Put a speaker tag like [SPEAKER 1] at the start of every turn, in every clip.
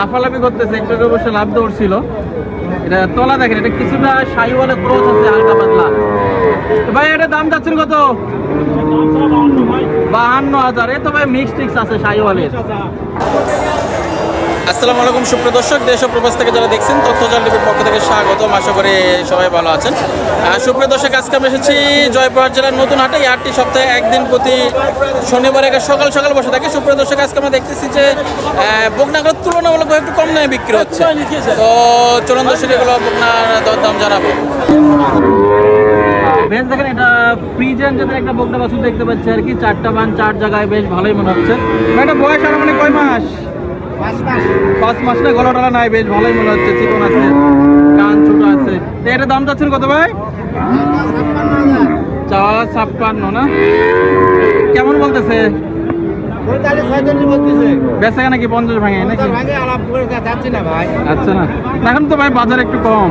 [SPEAKER 1] লাফালাফি করতেছে, একটু অবশ্য লাভ দৌড়ছিল এটা তলা দেখেন, এটা কিছুটা শাহিওয়ালে ক্রোচ আছে, হালকা পাতলা। ভাই, এটা দাম যাচ্ছেন কত? বাহান্ন হাজার। এ তো ভাই মিক্স টিক্স আছে সাইওয়ালের। আসসালামু আলাইকুম, সুপ্রিয় দর্শক, দেশ প্রবাস থেকে যারা দেখছেন, তথ্য জাল টিভির পক্ষ থেকে স্বাগতম। আশা করি সবাই ভালো আছেন। সুপ্রিয় দর্শক, আজকে আমি এসেছি জয়পুরহাট জেলার নতুন হাটে। হাটটি সপ্তাহে একদিন প্রতি শনিবার একা সকাল সকাল বসে থাকে। সুপ্রিয় দর্শক, আজকে আমরা দেখতেছি যে বকনাগুলো তুলনামূলক একটু কম দামে বিক্রি হচ্ছে। তো চলুন দর্শক, এগুলো বকনার দরদাম জানাব। বেশ, দেখেন, এটা ফ্রিজেন যাদের একটা বকনা বাছুর দেখতে পাচ্ছি আর কি। চারটা বান, চার জায়গায় বেশ ভালোই মনে হচ্ছে। এটা বয়স আর মানে কয় মাস? পাঁচ মাস। না গলা টলা নাই বেশ ভালোই মনে হচ্ছে চিকন আছে কান ছোট আছে। এটা দাম যাচ্ছেন কত ভাই? চাওয়া ছাপ্পান্ন না? কেমন বলতেছে? বেচা নাকি পঞ্চাশ ভাঙে নাকি? আচ্ছা না এখন তো ভাই বাজার একটু কম।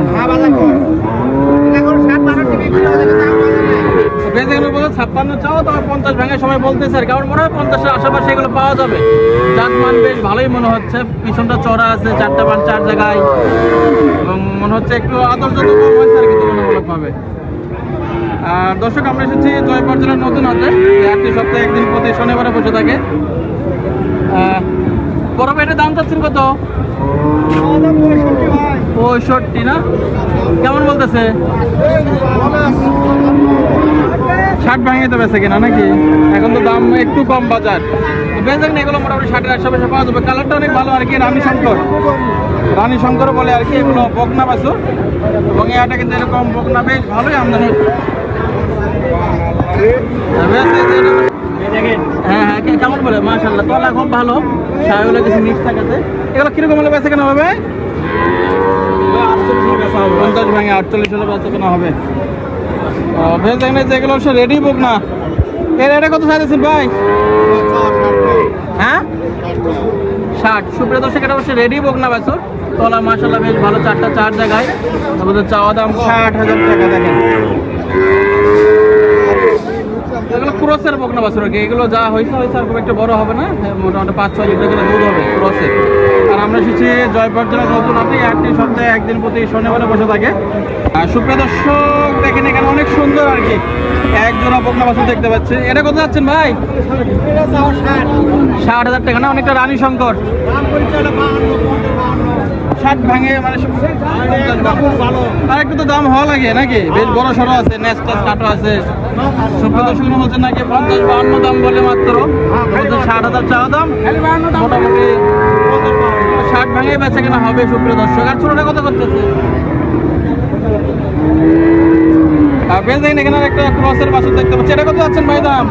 [SPEAKER 1] বলতে ছাপ্পান্ন চাও তবে পঞ্চাশ ভাঙে সবাই বলতেছে আর কারণ মনে হয় পঞ্চাশের আশেপাশে এগুলো পাওয়া যাবে। জাত মান বেশ ভালোই মনে হচ্ছে। পিছনটা চড়া আছে, চারটা পান চার জায়গায়। এবং মনে হচ্ছে একটু আদর যত কম হয়েছে আর কি দর্শক, আমরা এসেছি জয়পুর জেলার নতুন হাতে একটি সপ্তাহে একদিন প্রতি শনিবারে বসে থাকে। বড় দাম চাচ্ছেন কত? পঁয়ষট্টি না? কেমন বলতেছে? ষাট ভাঙে তো বেছে কিনা নাকি? এখন তো দাম একটু কম বাজার। বেচেন এগুলো মোটামুটি ষাটের আশেপাশে পাওয়া যাবে। কালারটা অনেক ভালো আর কি রানী শঙ্কর। রানী শঙ্কর বলে আর কি এগুলো বকনা বাছুর। এবং এই হাটে কিন্তু এরকম বকনা বেশ ভালোই আমদানি হ্যাঁ হ্যাঁ কেমন বলে? মাশাল্লাহ তলা খুব ভালো। সাহেবগুলো কিছু মিক্স থাকাতে। এগুলো কীরকম হলে বেচে কেন হবে। পঞ্চাশ ভাঙে আটচল্লিশ হলে বেচে কেন হবে। সে রেডি না। এর এটা কত ভাই? হ্যাঁ? ষাট। অবশ্যই রেডি না বেশ ভালো চারটা চার জায়গায়। চাওয়া দাম হাজার টাকা ক্রসের কি এগুলো যা হয়েছে খুব একটা বড় হবে না। হ্যাঁ, মোটামুটি পাঁচ ছয় লিটার হবে ক্রসে। আর আমরা এসেছি জয়পুর জেলার নতুন আপনি একটি সপ্তাহে একদিন প্রতি শনিবারে বসে থাকে। সুপ্রিয় দর্শক, দেখেন এখানে অনেক সুন্দর আর কি। এক জোড়া বকনা দেখতে পাচ্ছি। এটা কত যাচ্ছেন ভাই? ষাট হাজার টাকা না? অনেকটা রানী শঙ্কর। ষাট ভাঙে মানে একটু তো দাম হওয়া লাগে নাকি? বেশ বড় সড়ো আছে, নেস টেস কাটো আছে। সুপ্রিয় দর্শক বলছে নাকি পঞ্চাশ বাহান্ন দাম বলে মাত্র। ষাট হাজার চাওয়া দাম। মোটামুটি ষাট ভাঙে বেচা কেনা হবে সুপ্রিয় দর্শক। আর ছোটটা কত করতেছে? বেশ দেখেন এখানে একটা ক্রসের বাসন দেখতে পাচ্ছি। এটা কত যাচ্ছেন ভাই দাম?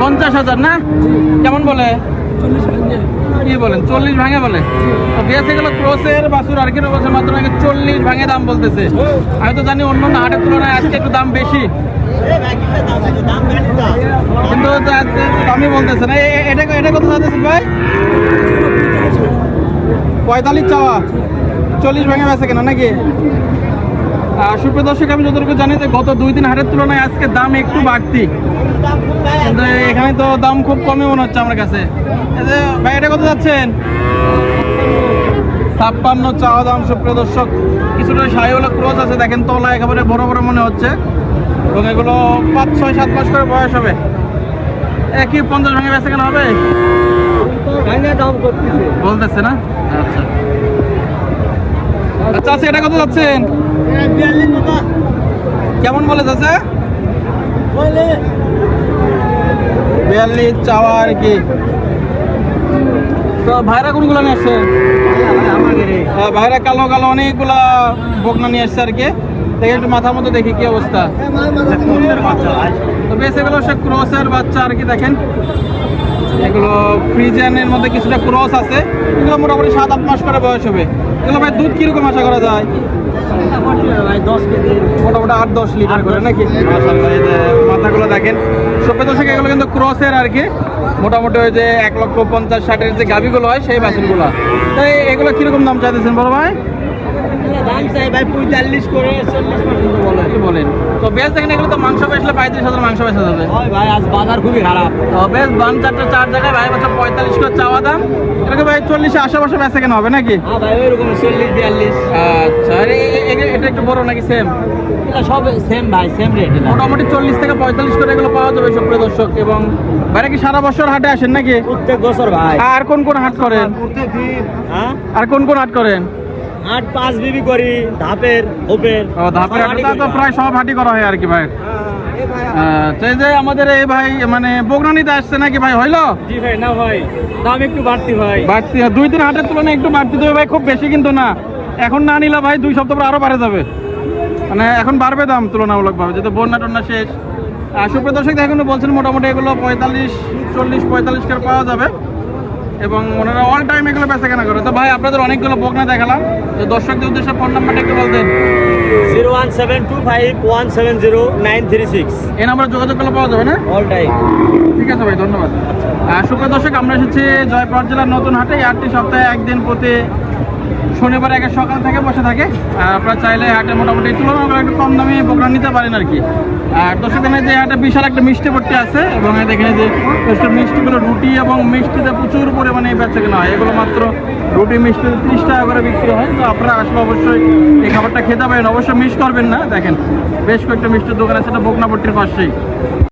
[SPEAKER 1] পঞ্চাশ হাজার, না? কেমন বলে? কি বলেন? চল্লিশ ভাঙে বলে। তো ক্রসের বাসুর আর কিনো বছর চল্লিশ ভাঙে দাম বলতেছে। আমি তো জানি অন্য হাটের তুলনায় আজকে একটু দাম বেশি। কিন্তু দামই বলতেছে না। এটা এটা কত চাচ্ছেন ভাই? পঁয়তাল্লিশ চাওয়া। চল্লিশ ভাঙে বেঁচে কেনা নাকি? আর সুপ্রিয় দর্শক আমি যতটুকু জানি যে গত দুই দিন হাটের তুলনায় আজকে দাম একটু বাড়তি। কিন্তু এখানে তো দাম খুব কমই মনে হচ্ছে আমার কাছে। ভাই এটা কত যাচ্ছেন? ছাপ্পান্ন চাওয়া দাম সুপ্রিয় দর্শক। কিছুটা সাইওয়ালা ক্রস আছে দেখেন তলা একেবারে বড় বড় মনে হচ্ছে। এবং এগুলো পাঁচ ছয় সাত মাস করে বয়স হবে। একই পঞ্চাশ ভাঙে বেচা কেন হবে? বলতেছে না? আচ্ছা এটা কত যাচ্ছেন? কেমন বলে যাচ্ছে বিয়াল্লিশ চাওয়া আর কি। তো ভাইরা কোনগুলো নিয়ে হ্যাঁ, ভাইরা কালো কালো অনেকগুলা নিয়ে আর কি। একটু মতো দেখি কি অবস্থা। তো বেশ এগুলো সে বাচ্চা আর কি দেখেন। এগুলো ফ্রিজেনের মধ্যে কিছুটা ক্রস আছে। এগুলো মোটামুটি সাত আট মাস করে বয়স হবে। এগুলো ভাই দুধ কীরকম আশা করা যায়? মোটামুটি আট দশ লিটার করে নাকি? মাথাগুলো দেখেন। সভ্য দশকে এগুলো কিন্তু ক্রসের আর কি। মোটামুটি ওই যে এক লক্ষ পঞ্চাশ ষাটের যে গাভিগুলো হয় সেই বাছুরগুলো তাই এগুলো কীরকম দাম চাইতেছেন বড় ভাই?
[SPEAKER 2] দাম চাই ভাই পঁয়তাল্লিশ করে চল্লিশ
[SPEAKER 1] বলেন? তো বেশ দেখেন এগুলো তো মাংস বেচলে পঁয়ত্রিশ হাজার মাংস বেচা যাবে।
[SPEAKER 2] ভাই আজ বাজার খুবই খারাপ।
[SPEAKER 1] তো বেশ বান চারটা চার জায়গায় ভাই বছর পঁয়তাল্লিশ করে চাওয়া দাম। এটাকে ভাই চল্লিশে আশেপাশে বেচা কেন হবে নাকি?
[SPEAKER 2] হ্যাঁ ভাই ওইরকম চল্লিশ বিয়াল্লিশ।
[SPEAKER 1] আচ্ছা এটা একটু বড় নাকি সেম
[SPEAKER 2] সব সেম ভাই সেম রেট
[SPEAKER 1] মোটামুটি চল্লিশ থেকে পঁয়তাল্লিশ করে এগুলো পাওয়া যাবে সুপ্রিয় দর্শক। এবং বাইরে কি সারা বছর হাটে আসেন নাকি?
[SPEAKER 2] প্রত্যেক বছর ভাই।
[SPEAKER 1] আর কোন কোন হাট করেন?
[SPEAKER 2] হ্যাঁ?
[SPEAKER 1] আর কোন কোন হাট করেন?
[SPEAKER 2] আট পাঁচ বিবি করি ধাপের হোপের।
[SPEAKER 1] ধাপের
[SPEAKER 2] সব
[SPEAKER 1] তো প্রায় সব হাটই করা হয় আর কি ভাই। আচ্ছা এই যে আমাদের এই ভাই মানে বগনানিতে আসছে নাকি ভাই হইল?
[SPEAKER 2] জি ভাই না ভাই দাম একটু বাড়তি ভাই।
[SPEAKER 1] বাড়তি দুই দিন হাটের তুলনায় একটু বাড়তি দেবে ভাই খুব বেশি কিন্তু না। এখন না নিলে ভাই দুই সপ্তাহ পর আরও বাড়ে যাবে। মানে এখন বাড়বে দাম তুলনামূলকভাবে যেহেতু বন্যা টন্যা শেষ। আর সুপ্রিয় দর্শক দেখুন বলছেন মোটামুটি এগুলো পঁয়তাল্লিশ চল্লিশ পঁয়তাল্লিশ করে পাওয়া যাবে। এবং ওনারা অল টাইম এগুলো বেচা কেনা করে। তো ভাই আপনাদের অনেকগুলো বকনা দেখালাম। তো দর্শকদের উদ্দেশ্যে ফোন নাম্বারটা একটু বলতেন
[SPEAKER 2] zero one seven two five one seven zero nine three six.
[SPEAKER 1] এই নাম্বারে যোগাযোগ করলে পাওয়া যাবে না?
[SPEAKER 2] অল টাইম
[SPEAKER 1] ঠিক আছে ভাই ধন্যবাদ। আর সুপ্রিয় দর্শক আমরা এসেছি জয়পুর জেলার নতুন হাটে। আটটি সপ্তাহে একদিন প্রতি শনিবার একের সকাল থেকে বসে থাকে। আপনারা চাইলে হাটে মোটামুটি তুলনামূলক একটু কম দামে প্রোগ্রাম নিতে পারেন আর কি। আর দর্শক, এখানে যে হাটে বিশাল একটা মিষ্টি ভর্তি আছে এবং দেখেন যে মিষ্টিগুলো রুটি এবং মিষ্টিতে প্রচুর পরিমাণে বেচা কেনা হয়। এগুলো মাত্র রুটি, মিষ্টি ত্রিশ টাকা করে বিক্রি হয়। তো আপনারা আসলে অবশ্যই এই খাবারটা খেতে পারেন। অবশ্যই মিস করবেন না। দেখেন, বেশ কয়েকটা মিষ্টির দোকান আছে, এটা বকনাপট্টির পাশেই।